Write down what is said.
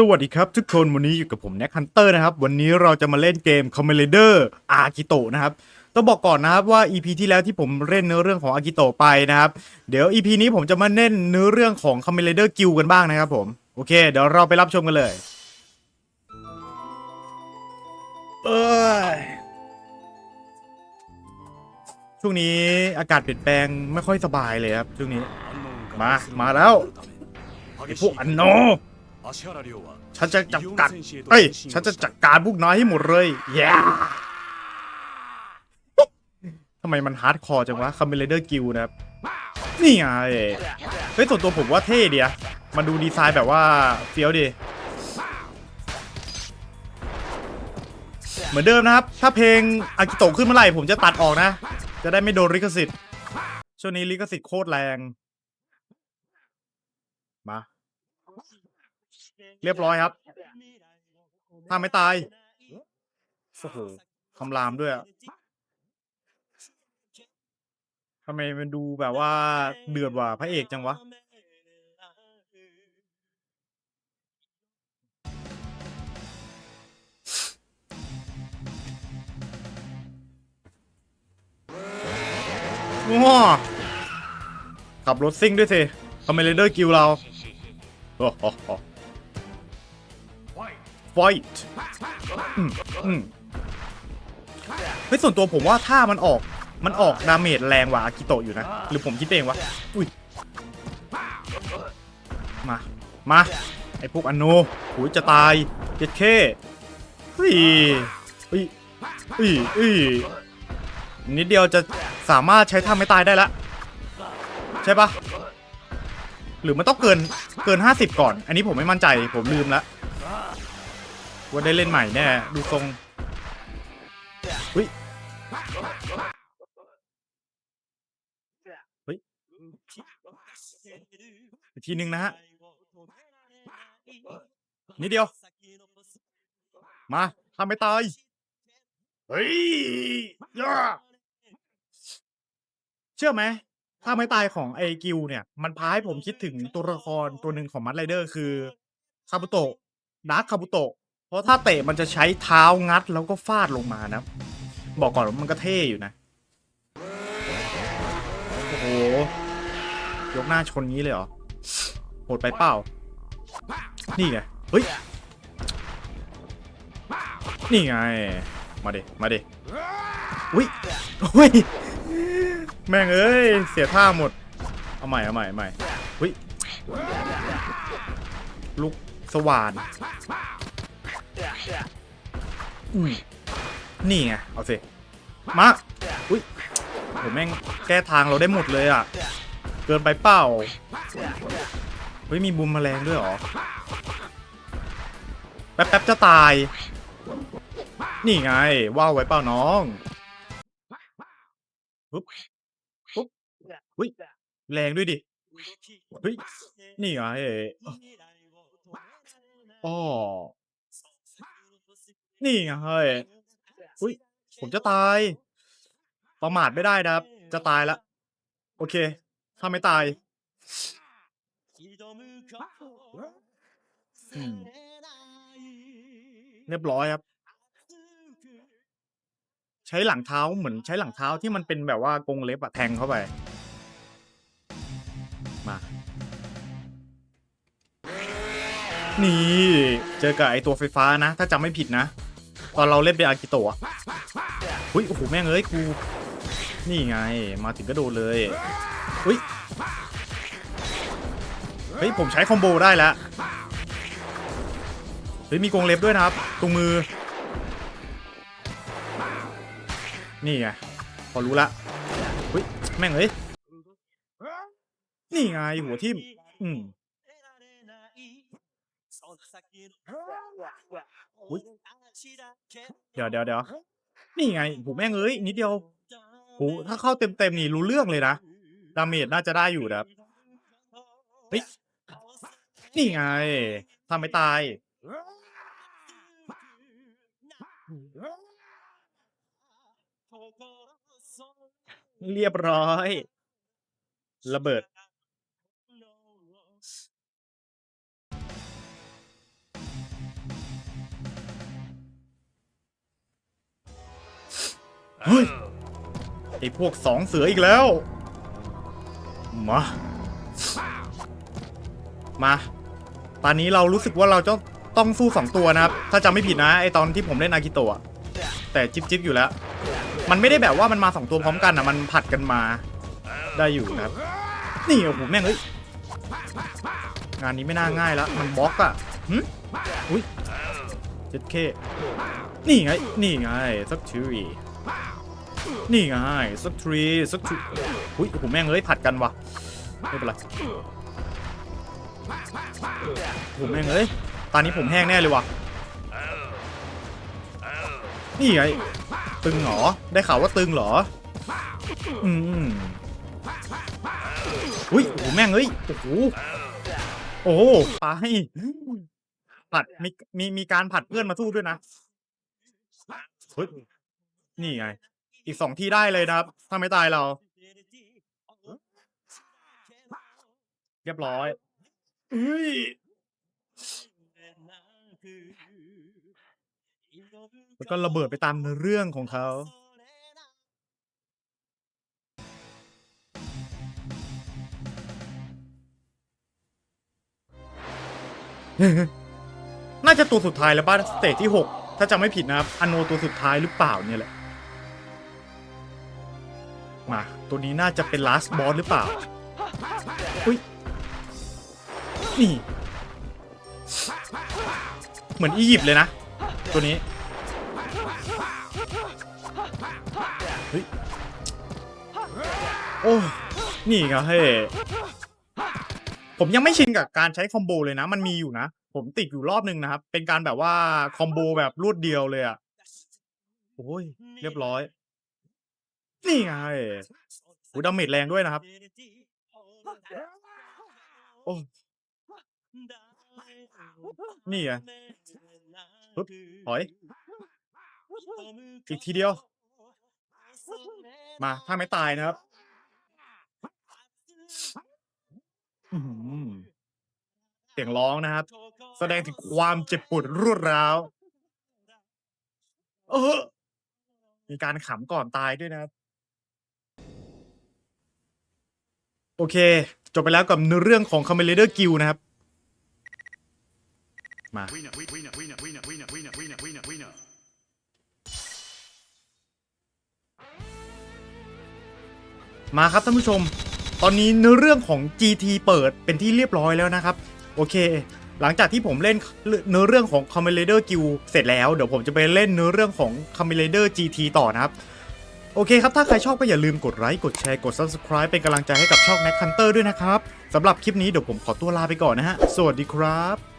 สวัสดีครับทุกคนวันนี้อยู่กับผมแน็กฮันเตอร์นะครับ วันนี้เราจะมาเล่นเกม c o m m a n d e r อากิโตะนะครับ ต้องบอกก่อนนะครับว่า EP ที่แล้วที่ผมเล่นเนื้อเรื่องของอากิโตะไปนะครับ เดี๋ยว EP นี้ผมจะมาเล่นเนื้อเรื่องของ c o m m a n d e r Guild กันบ้างนะครับผม โอเค เดี๋ยวเราไปรับชมกันเลย เอ้ยช่วงนี้อากาศเปลี่ยนแปลงไม่ค่อยสบายเลยครับช่วงนี้ มา มาแล้วไอพวกอันโน ฉันจะจัดการเอ้ย ฉันจะจัดการพวกน้อยให้หมดเลยแย่ทำไมมันฮาร์ดคอร์จังวะคัมเบเลเดอร์กิลนะครับ นี่ไงเฮ้ยส่วนตัวผมว่าเท่ดีอะมันดูดีไซน์แบบว่าเฟี้ยวดี เหมือนเดิมนะครับ ถ้าเพลงอากิโตะขึ้นเมื่อไหร่ผมจะตัดออกนะ จะได้ไม่โดนลิขสิทธิ์ ช่วงนี้ลิขสิทธิ์โคตรแรง มา เรียบร้อยครับ ถ้าไม่ตายโอ้โหคำรามด้วยอะทำไมมันดูแบบว่าเดือดกว่าพระเอกจังวะว้าขับรถซิ่งด้วยสิทำไมเรเดอร์กิวเราโอ้โห ไฟท์อืมอืมเฮ้ยส่วนตัวผมว่าถ้ามันออกมันออกดาเมจแรงกว่าอากิโตะอยู่นะ หรือผมคิดเองวะอุ้ยมา มา ไอพวกอันโนหูยจะตายเจ็ดเคเฮ้ยเฮ้ยเฮ้ยเฮ้ยนิดเดียวจะสามารถใช้ท่าไม่ตายได้ละ ใช่ปะหรือมันต้องเกินเกิน 50 ก่อน อันนี้ผมไม่มั่นใจผมลืมละ ว่าได้เล่นใหม่แน่ดูทรงเฮ้ยเฮ้ยอีกทีหนึ่งนะฮะนิดเดียว มาทำไม่ตายเฮ้ยเชื่อไหมถ้าไม่ตายของไอกิวเนี่ย มันพาให้ผมคิดถึงตัวละครตัวหนึ่งของมัดไรเดอร์คือคาบุโตะดาร์คคาบุโตะ เพราะถ้าเตะมันจะใช้เท้างัดแล้วก็ฟาดลงมานะ บอกก่อนว่ามันก็เท่อยู่นะ โอ้โห ยกหน้าชนงี้เลยเหรอ โหดไปเปล่า นี่ไง เฮ้ย นี่ไง มาเดมาเดอุ้ยอุ้ย แม่งเอ้ย เสียท่าหมด เอาใหม่ เอาใหม่ เอาใหม่เฮ้ย ลูกสว่าน อืมนี่ไง เอาสิ มา อุ้ยผมแม่งแก้ทางเราได้หมดเลยอะ เกินไปเปล่า เฮ้ย มีบุมแมลงด้วยหรอ แป๊บๆจะตาย นี่ไงว่าวไว้เปล่าน้องปุ๊บปุ๊บเฮ้ย แรงด้วยดิ เฮ้ย นี่ไงอ๋อ นี่ไงเฮ้ยอุ้ยผมจะตาย ประมาทไม่ได้นะครับ จะตายละ โอเค ถ้าไม่ตายอืมเรียบร้อยครับ ใช้หลังเท้าเหมือนใช้หลังเท้าที่มันเป็นแบบว่ากรงเล็บอะแทงเข้าไป มา นี่ เจอกับไอตัวไฟฟ้านะ ถ้าจำไม่ผิดนะ ตอนเราเล่นเป็นอากิโตะหุ้ยโอ้โหแม่งเอ้ยกูนี่ไงมาถึงก็โดนเลยหุ้ยเฮ้ยผมใช้คอมโบได้แล้วเฮ้ยมีกรงเล็บด้วยนะครับตรงมือ นี่ไงพอรู้ละเฮ้ยแม่งเอ้ยนี่ไงหัวทิ่มอืมอุ๊ย เดี๋ยวเดี๋ยวเดี๋ยวนี่ไงหูแม่งเอ้ยนิดเดียวหูถ้าเข้าเต็มเต็มนี่รู้เรื่องเลยนะดาเมจน่าจะได้อยู่นะครับเฮ้ยนี่ไงทำไม่ตายเรียบร้อย ระเบิด เฮ้ยไอพวกสองเสืออีกแล้ว มา มา ตอนนี้เรารู้สึกว่าเราจะต้องสู้สองตัวนะครับ ถ้าจำไม่ผิดนะไอตอนที่ผมเล่นอากิโตะแต่จิบจิบอยู่แล้ว มันไม่ได้แบบว่ามันมาสองตัวพร้อมกันอะ มันผัดกันมาได้อยู่นะครับ นี่โอ้โหแม่งเอ้ยงานนี้ไม่น่าง่ายแล้วมันบล็อกอะหึอุ้ยเจ็ดเค นี่ไง นี่ไงสักที นี่ไงสักทรีสักทรีอุ้ยโอ้โหแม่งเอ้ยผัดกันวะไม่เป็นไรโอ้โหแม่งเอ้ยตอนนี้ผมแห้งแน่เลยวะนี่ไงตึงเหรอ ได้ข่าวว่าตึงเหรอ อืมอุ้ยโอ้โหแม่งเอ้ยโอ้โหโอ้ไปผัดมีมีมีการผัดเพื่อนมาสู้ด้วยนะเฮ้ยนี่ไง อีกสองที่ได้เลยนะครับ ถ้าไม่ตายเรา เรียบร้อยเฮ้ยแล้วก็ระเบิดไปตามเรื่องของเขาน่าจะตัวสุดท้ายแล้วบ้านสเตจที่ 6 ถ้าจำไม่ผิดนะครับอโนตัวสุดท้ายหรือเปล่าเนี่ยแหละ มาตัวนี้น่าจะเป็น last boss หรือเปล่า อุ้ย นี่ เหมือนอียิปต์เลยนะ ตัวนี้ เฮ้ย โอ้ นี่ไงเฮ้ยผมยังไม่ชินกับการใช้คอมโบเลยนะ มันมีอยู่นะ ผมติดอยู่รอบหนึ่งนะครับ เป็นการแบบว่าคอมโบแบบรวดเดียวเลยอะ่ะโอ้ย เรียบร้อย นี่ไงอ้ดาเมจแรงด้วยนะครับ โอ้ นี่ไงปึ๊บถอย อีกทีเดียว มา ถ้าไม่ตายนะครับอื้อหือเสียงร้องนะครับ แสดงถึงความเจ็บปวดรวดร้าว เออ มีการขำก่อนตายด้วยนะครับ โอเค จบไปแล้วกับเรื่องของคอมเลเดอร์กิลนะครับ มา มาครับท่านผู้ชม ตอนนี้เรื่องของ GT เปิดเป็นที่เรียบร้อยแล้วนะครับ โอเค หลังจากที่ผมเล่นเนื้อเรื่องของ c o m m a n d e r Guild เสร็จแล้ว เดี๋ยวผมจะไปเล่นเนื้อเรื่องของ c o m m a n d e r GT ต่อนะครับ โอเคครับ ถ้าใครชอบก็อย่าลืมกดไลค์ กดแชร์ กด Subscribe เป็นกำลังใจให้กับช่อง Mac Hunter ด้วยนะครับ สำหรับคลิปนี้เดี๋ยวผมขอตัวลาไปก่อนนะฮะ สวัสดีครับ